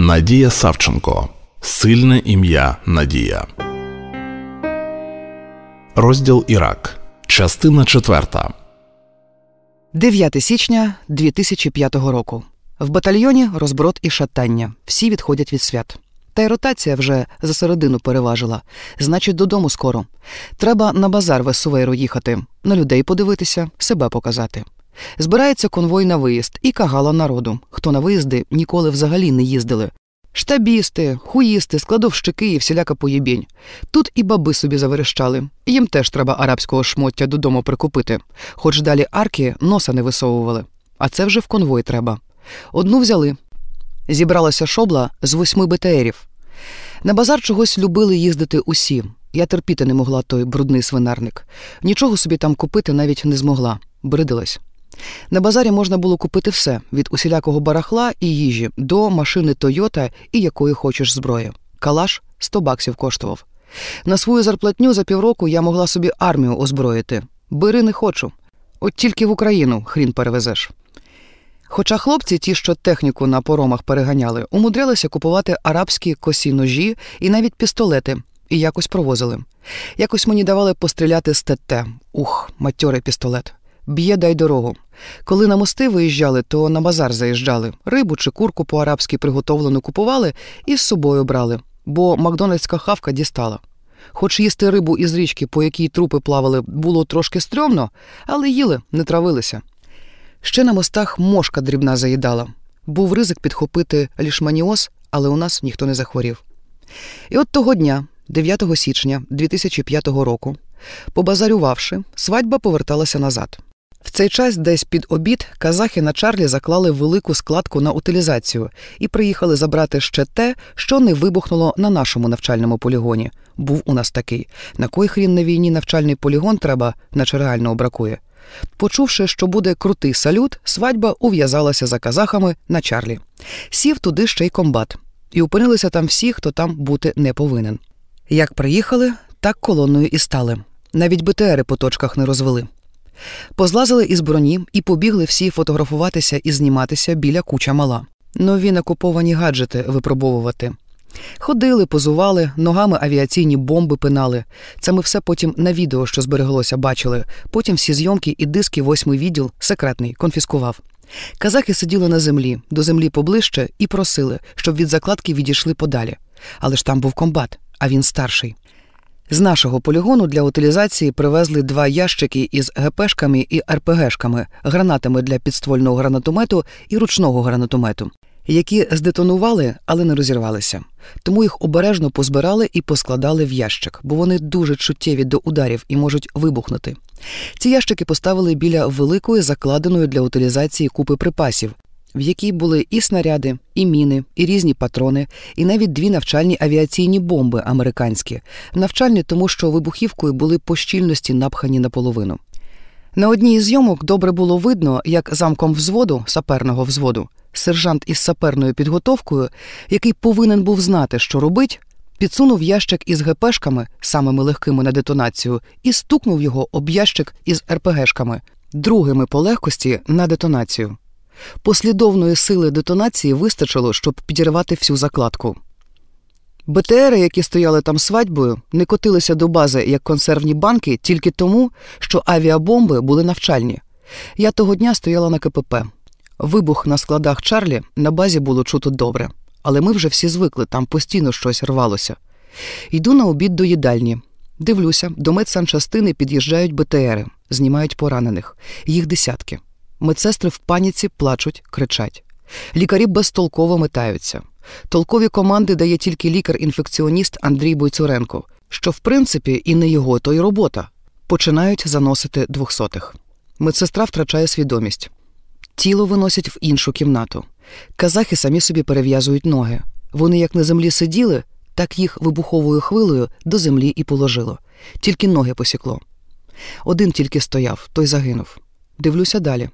Надія Савченко. Сильне ім'я Надія. Розділ Ірак. Частина четверта. 9 січня 2005 року. В батальйоні розброд і шатання. Всі відходять від свят. Та й ротація вже за середину переважила. Значить, додому скоро. Треба на базар в Есувейру їхати, на людей подивитися, себе показати. Збирається конвой на виїзд і кагала народу, хто на виїзди ніколи взагалі не їздили. Штабісти, хуїсти, складовщики і всіляка поєбінь. Тут і баби собі заверещали. Їм теж треба арабського шмоття додому прикупити, хоч далі арки носа не висовували. А це вже в конвой треба. Одну взяли. Зібралася шобла з восьми БТРів. На базар чогось любили їздити усі. Я терпіти не могла той брудний свинарник. Нічого собі там купити навіть не змогла, бридилась. На базарі можна було купити все від усілякого барахла і їжі до машини Тойота і якої хочеш зброї. Калаш 100 баксів коштував. На свою зарплатню за півроку я могла собі армію озброїти. Бери не хочу. От тільки в Україну хрін перевезеш. Хоча хлопці, ті, що техніку на поромах переганяли, умудрялися купувати арабські косі ножі і навіть пістолети, і якось провозили. Якось мені давали постріляти з ТТ. Ух, матьорий пістолет. Б'є дай дорогу. Коли на мости виїжджали, то на базар заїжджали. Рибу чи курку по-арабськи приготовлену купували і з собою брали, бо Макдональдська хавка дістала. Хоч їсти рибу із річки, по якій трупи плавали, було трошки стрьомно, але їли, не травилися. Ще на мостах мошка дрібна заїдала. Був ризик підхопити лішманіоз, але у нас ніхто не захворів. І от того дня, 9 січня 2005 року, побазарювавши, свадьба поверталася назад. В цей час, десь під обід, казахи на Чарлі заклали велику складку на утилізацію і приїхали забрати ще те, що не вибухнуло на нашому навчальному полігоні. Був у нас такий. На кой хрін на війні навчальний полігон треба, наче реального бракує. Почувши, що буде крутий салют, свадьба ув'язалася за казахами на Чарлі. Сів туди ще й комбат, і опинилися там всі, хто там бути не повинен. Як приїхали, так колоною і стали. Навіть БТРи по точках не розвели. Позлазили із броні і побігли всі фотографуватися і зніматися біля куча мала. Нові накуповані гаджети випробовувати. Ходили, позували, ногами авіаційні бомби пинали. Це ми все потім на відео, що збереглося, бачили. Потім всі зйомки і диски восьмий відділ, секретний, конфіскував. Казахи сиділи на землі, до землі поближче, і просили, щоб від закладки відійшли подалі. Але ж там був комбат, а він старший. З нашого полігону для утилізації привезли два ящики із ГПшками і РПГшками, гранатами для підствольного гранатомету і ручного гранатомету, які здетонували, але не розірвалися. Тому їх обережно позбирали і поскладали в ящик, бо вони дуже чуттєві до ударів і можуть вибухнути. Ці ящики поставили біля великої закладеної для утилізації купи припасів, в якій були і снаряди, і міни, і різні патрони, і навіть дві навчальні авіаційні бомби американські, навчальні, тому що вибухівкою були по щільності напхані наполовину. На одній із зйомок добре було видно, як замком взводу, саперного взводу, сержант із саперною підготовкою, який повинен був знати, що робить, підсунув ящик із ГПшками, самими легкими на детонацію, і стукнув його об ящик із РПГшками, другими по легкості на детонацію. Послідовної сили детонації вистачило, щоб підірвати всю закладку. БТРи, які стояли там свадьбою, не котилися до бази як консервні банки тільки тому, що авіабомби були навчальні. Я того дня стояла на КПП. Вибух на складах Чарлі на базі було чути добре, але ми вже всі звикли, там постійно щось рвалося. Йду на обід до їдальні. Дивлюся, до медсанчастини під'їжджають БТРи, знімають поранених, їх десятки. Медсестри в паніці плачуть, кричать. Лікарі безтолково метаються. Толкові команди дає тільки лікар-інфекціоніст Андрій Бойцуренко, що, в принципі, і не його, то й робота. Починають заносити двохсотих. Медсестра втрачає свідомість. Тіло виносять в іншу кімнату. Казахи самі собі перев'язують ноги. Вони як на землі сиділи, так їх вибуховою хвилею до землі і положило. Тільки ноги посікло. Один тільки стояв, той загинув. Дивлюся далі.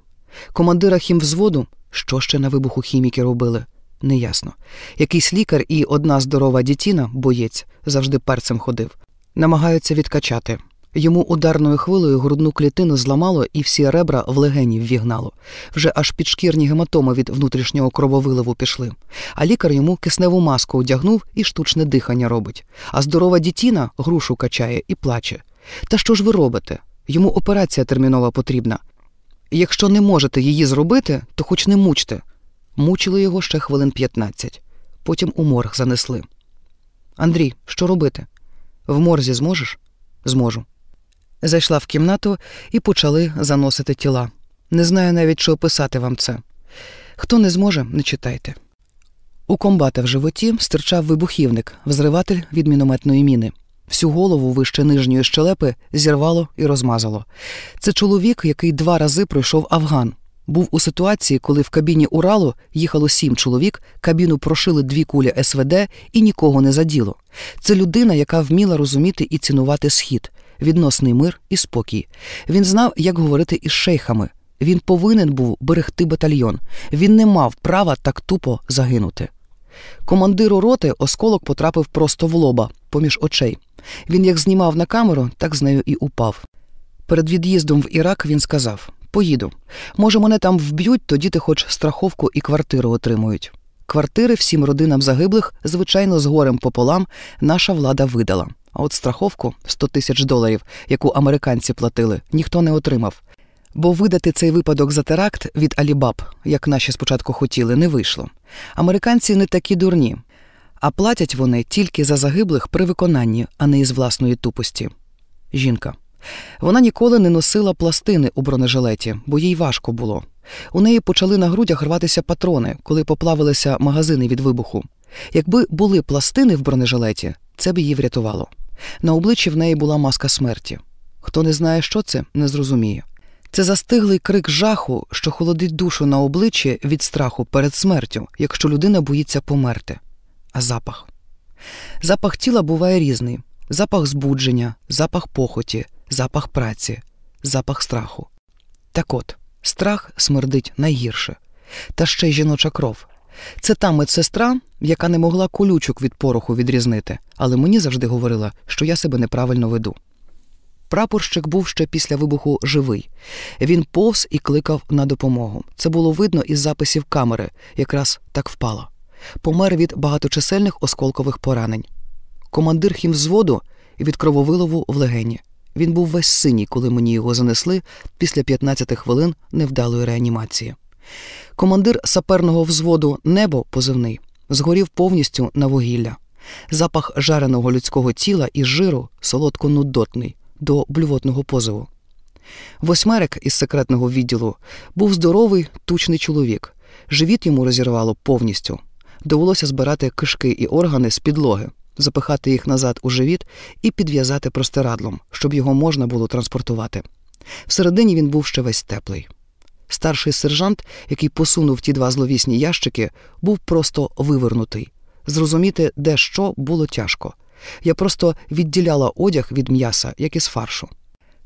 Командира хімвзводу, що ще на вибуху хіміки робили, неясно. Якийсь лікар і одна здорова дітіна, боєць, завжди перцем ходив, намагаються відкачати. Йому ударною хвилею грудну клітину зламало і всі ребра в легені ввігнало. Вже аж підшкірні гематоми від внутрішнього крововиливу пішли. А лікар йому кисневу маску одягнув і штучне дихання робить. А здорова дітіна грушу качає і плаче. Та що ж ви робите? Йому операція термінова потрібна. Якщо не можете її зробити, то хоч не мучте. Мучили його ще хвилин 15. Потім у морг занесли. Андрій, що робити? В морзі зможеш? Зможу. Зайшла в кімнату і почали заносити тіла. Не знаю навіть, чи описати вам це. Хто не зможе, не читайте. У комбата в животі стирчав вибухівник, взриватель від мінометної міни. Всю голову вище нижньої щелепи зірвало і розмазало. Це чоловік, який два рази пройшов Афган. Був у ситуації, коли в кабіні Уралу їхало сім чоловік, кабіну прошили дві кулі СВД і нікого не заділо. Це людина, яка вміла розуміти і цінувати схід, відносний мир і спокій. Він знав, як говорити із шейхами. Він повинен був берегти батальйон. Він не мав права так тупо загинути. Командиру роти осколок потрапив просто в лоба, поміж очей. Він як знімав на камеру, так з нею і упав. Перед від'їздом в Ірак він сказав: Поїду. Може, мене там вб'ють, тоді ти хоч страховку і квартиру отримують. Квартири всім родинам загиблих, звичайно, з горем пополам, наша влада видала. А от страховку 100 тисяч доларів, яку американці платили, ніхто не отримав. Бо видати цей випадок за теракт від Алібаб, як наші спочатку хотіли, не вийшло. Американці не такі дурні, а платять вони тільки за загиблих при виконанні, а не із власної тупості. Жінка. Вона ніколи не носила пластини у бронежилеті, бо їй важко було. У неї почали на грудях рватися патрони, коли поплавилися магазини від вибуху. Якби були пластини в бронежилеті, це б її врятувало. На обличчі в неї була маска смерті. Хто не знає, що це, не зрозуміє. Це застиглий крик жаху, що холодить душу на обличчі від страху перед смертю, якщо людина боїться померти. А запах. Запах тіла буває різний: запах збудження, запах похоті, запах праці, запах страху. Так от, страх смердить найгірше. Та ще й жіноча кров. Це та медсестра, яка не могла колючок від пороху відрізнити, але мені завжди говорила, що я себе неправильно веду. Прапорщик був ще після вибуху живий. Він повз і кликав на допомогу. Це було видно із записів камери, якраз так впала. Помер від багаточисельних осколкових поранень. Командир хімвзводу від крововилову в легені. Він був весь синій, коли мені його занесли після 15 хвилин невдалої реанімації. Командир саперного взводу Небо позивний згорів повністю на вугілля. Запах жареного людського тіла і жиру солодко нудотний до блювотного позову. Восьмерик із секретного відділу був здоровий, тучний чоловік. Живіт йому розірвало повністю. Довелося збирати кишки і органи з підлоги, запихати їх назад у живіт і підв'язати простирадлом, щоб його можна було транспортувати. Всередині він був ще весь теплий. Старший сержант, який посунув ті два зловісні ящики, був просто вивернутий. Зрозуміти, де що, було тяжко. Я просто відділяла одяг від м'яса, як із фаршу.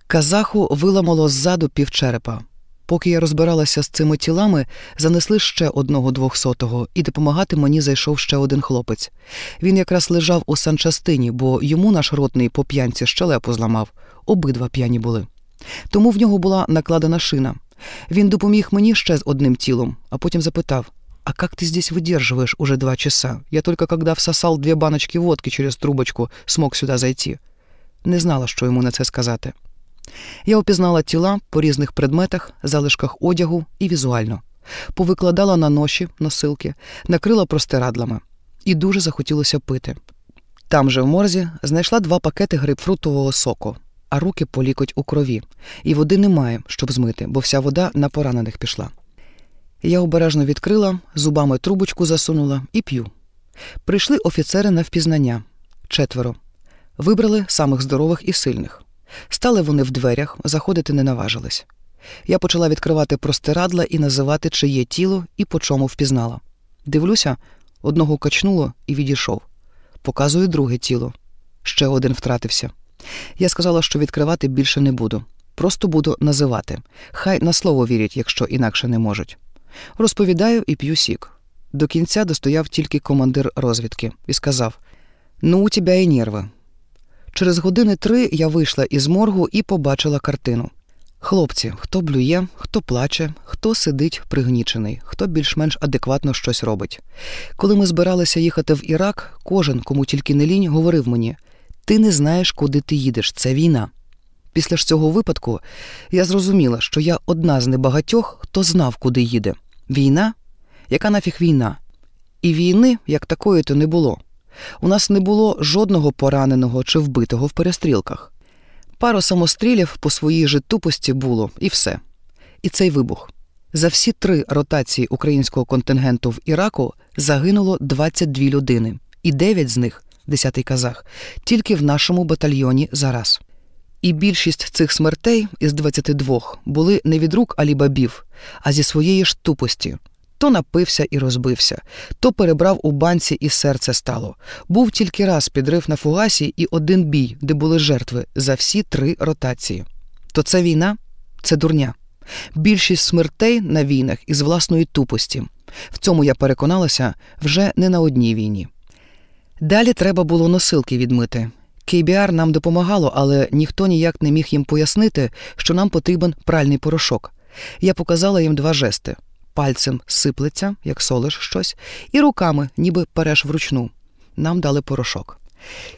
Казаху виламало ззаду півчерепа. Поки я розбиралася з цими тілами, занесли ще одного двохсотого, і допомагати мені зайшов ще один хлопець. Він якраз лежав у санчастині, бо йому наш ротний по п'янці щелепу зламав. Обидва п'яні були. Тому в нього була накладена шина. Він допоміг мені ще з одним тілом, а потім запитав: «А как ты здесь выдерживаешь уже два часа? Я только когда всосал две баночки водки через трубочку, смог сюди зайти». Не знала, що йому на це сказати. Я опізнала тіла по різних предметах, залишках одягу і візуально. Повикладала на ноші, носилки, накрила простирадлами. І дуже захотілося пити. Там же в морзі знайшла два пакети грейпфрутового соку, а руки по лікоть у крові. І води немає, щоб змити, бо вся вода на поранених пішла. Я обережно відкрила, зубами трубочку засунула і п'ю. Прийшли офіцери на впізнання четверо. Вибрали самих здорових і сильних. Стали вони в дверях, заходити не наважились. Я почала відкривати простирадла і називати, чиє тіло і по чому впізнала. Дивлюся, одного качнуло і відійшов. Показую друге тіло. Ще один втратився. Я сказала, що відкривати більше не буду. Просто буду називати. Хай на слово вірять, якщо інакше не можуть. Розповідаю і п'ю сік. До кінця достояв тільки командир розвідки і сказав: Ну, у тебе і нерви. Через години три я вийшла із моргу і побачила картину. Хлопці, хто блює, хто плаче, хто сидить пригнічений, хто більш-менш адекватно щось робить. Коли ми збиралися їхати в Ірак, кожен, кому тільки не лінь, говорив мені: ти не знаєш, куди ти їдеш, це війна. Після ж цього випадку я зрозуміла, що я одна з небагатьох, хто знав, куди їде. Війна? Яка нафіг війна? І війни, як такої, то не було. У нас не було жодного пораненого чи вбитого в перестрілках. Пару самострілів по своїй же тупості було, і все. І цей вибух. За всі три ротації українського контингенту в Іраку загинуло 22 людини, і 9 з них, 10-й казах, тільки в нашому батальйоні зараз. І більшість цих смертей із 22 були не від рук алібабів, а зі своєї ж тупості. То напився і розбився, то перебрав у банці і серце стало. Був тільки раз підрив на фугасі і один бій, де були жертви за всі три ротації. То це війна, це дурня. Більшість смертей на війнах із власної тупості. В цьому я переконалася вже не на одній війні. Далі треба було носилки відмити. KBR нам допомагало, але ніхто ніяк не міг їм пояснити, що нам потрібен пральний порошок. Я показала їм два жести пальцем сиплеться, як солиш щось, і руками, ніби переш вручну. Нам дали порошок.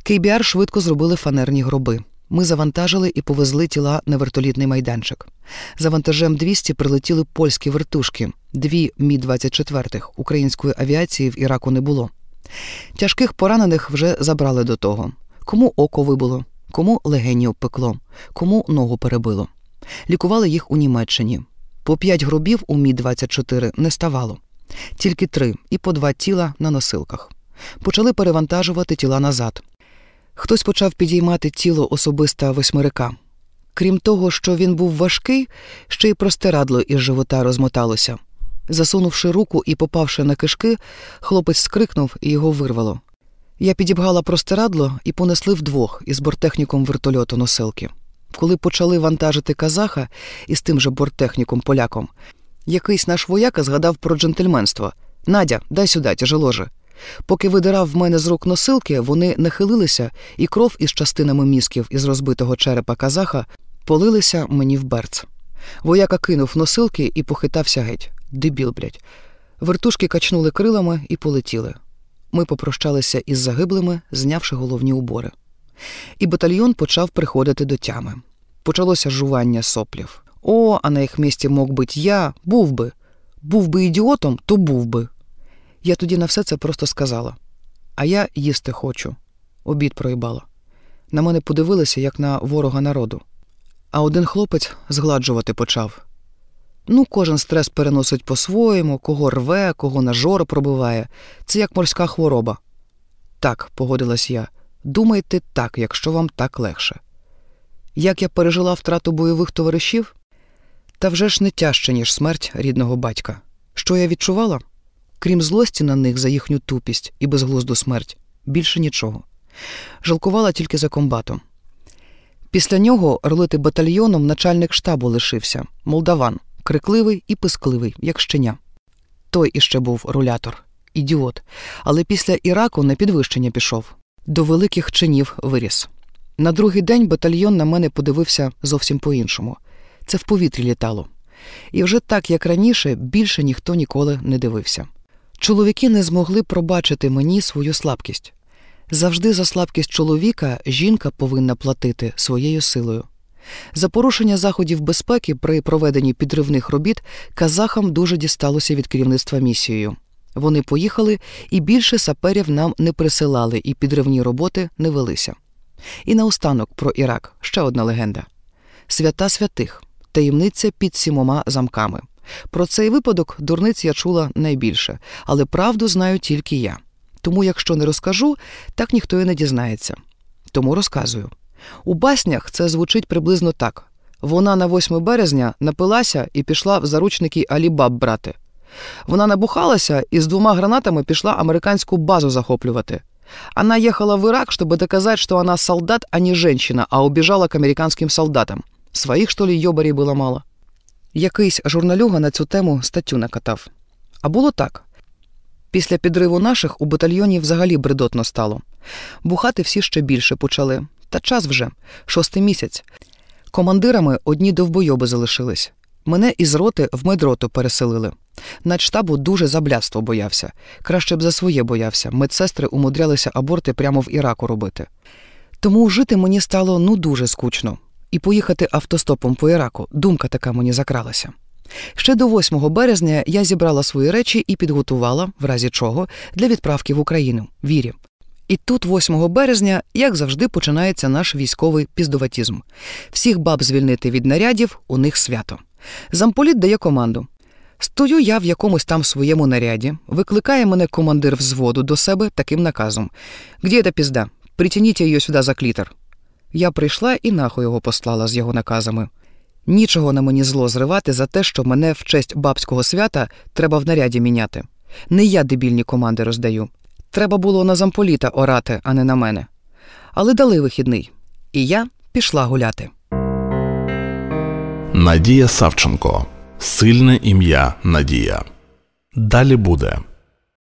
KBR швидко зробили фанерні гроби. Ми завантажили і повезли тіла на вертолітний майданчик. За вантажем 200 прилетіли польські вертушки, дві мі 24 української авіації в Іраку не було. Тяжких поранених вже забрали до того. Кому око вибило, кому легені обпекло, кому ногу перебило. Лікували їх у Німеччині. По п'ять гробів у мі 24 не ставало, тільки три і по два тіла на носилках. Почали перевантажувати тіла назад. Хтось почав підіймати тіло особиста восьмирика. Крім того, що він був важкий, ще й простирадло із живота розмоталося. Засунувши руку і попавши на кишки, хлопець скрикнув і його вирвало. Я підібгала простирадло і понесли вдвох із борттехніком вертольоту носилки. Коли почали вантажити казаха із тим же борттехніком поляком, якийсь наш вояка згадав про джентльменство Надя, дай сюди, тяжеложе. Поки видирав в мене з рук носилки, вони нахилилися, і кров із частинами мізків із розбитого черепа казаха полилися мені в берц. Вояка кинув носилки і похитався геть. Дебіл, блядь. Вертушки качнули крилами і полетіли. Ми попрощалися із загиблими, знявши головні убори. І батальйон почав приходити до тями. Почалося жування соплів. О, а на їх місці мог бути я, був би. Був би ідіотом, то був би. Я тоді на все це просто сказала. А я їсти хочу. Обід проїбала. На мене подивилися, як на ворога народу. А один хлопець згладжувати почав. Ну, кожен стрес переносить по-своєму, кого рве, кого на жор пробиває. Це як морська хвороба. Так, погодилась я. Думайте так, якщо вам так легше. Як я пережила втрату бойових товаришів? Та вже ж не тяжче, ніж смерть рідного батька. Що я відчувала? Крім злості на них за їхню тупість і безглузду смерть, більше нічого. Жалкувала тільки за комбатом. Після нього ролити батальйоном начальник штабу лишився молдаван, крикливий і пискливий, як щеня. Той іще був рулятор, ідіот, але після Іраку на підвищення пішов, до великих чинів виріс. На другий день батальйон на мене подивився зовсім по-іншому. Це в повітрі літало. І вже так, як раніше, більше ніхто ніколи не дивився. Чоловіки не змогли пробачити мені свою слабкість. Завжди за слабкість чоловіка жінка повинна платити своєю силою. За порушення заходів безпеки при проведенні підривних робіт казахам дуже дісталося від керівництва місією. Вони поїхали і більше саперів нам не присилали, і підривні роботи не велися. І наостанок про Ірак ще одна легенда: свята святих, таємниця під сімома замками. Про цей випадок дурниць я чула найбільше, але правду знаю тільки я. Тому, якщо не розкажу, так ніхто і не дізнається. Тому розказую. У баснях це звучить приблизно так: вона на 8 березня напилася і пішла в заручники Алібаб брати. Вона набухалася і з двома гранатами пішла американську базу захоплювати. Она ехала в Ирак, чтобы доказать, что она солдат, а не женщина, а убежала к американским солдатам. Своїх, що ли, йобарів було мало. Якийсь журналюга на цю тему статтю накатав. А було так. Після підриву наших у батальйоні взагалі бредотно стало. Бухати всі ще більше почали. Та час вже шостий місяць. Командирами одні довбойоби залишились. Мене із роти в медроту переселили. Начштабу дуже за блядство боявся. Краще б за своє боявся. Медсестри умудрялися аборти прямо в Іраку робити. Тому жити мені стало ну дуже скучно. І поїхати автостопом по Іраку думка така мені закралася. Ще до 8 березня я зібрала свої речі і підготувала, в разі чого, для відправки в Україну вірі. І тут, 8 березня, як завжди, починається наш військовий піздуватізм. Всіх баб звільнити від нарядів, у них свято. Замполіт дає команду. Стою я в якомусь там своєму наряді, викликає мене командир взводу до себе таким наказом: «Где эта пізда? Притяніть її сюди за клітер. Я прийшла і нахуй його послала з його наказами. Нічого на мені зло зривати за те, що мене в честь бабського свята треба в наряді міняти. Не я дебільні команди роздаю. Треба було на замполіта орати, а не на мене. Але дали вихідний. І я пішла гуляти. Надія Савченко. Сильне ім'я Надія. Далі буде.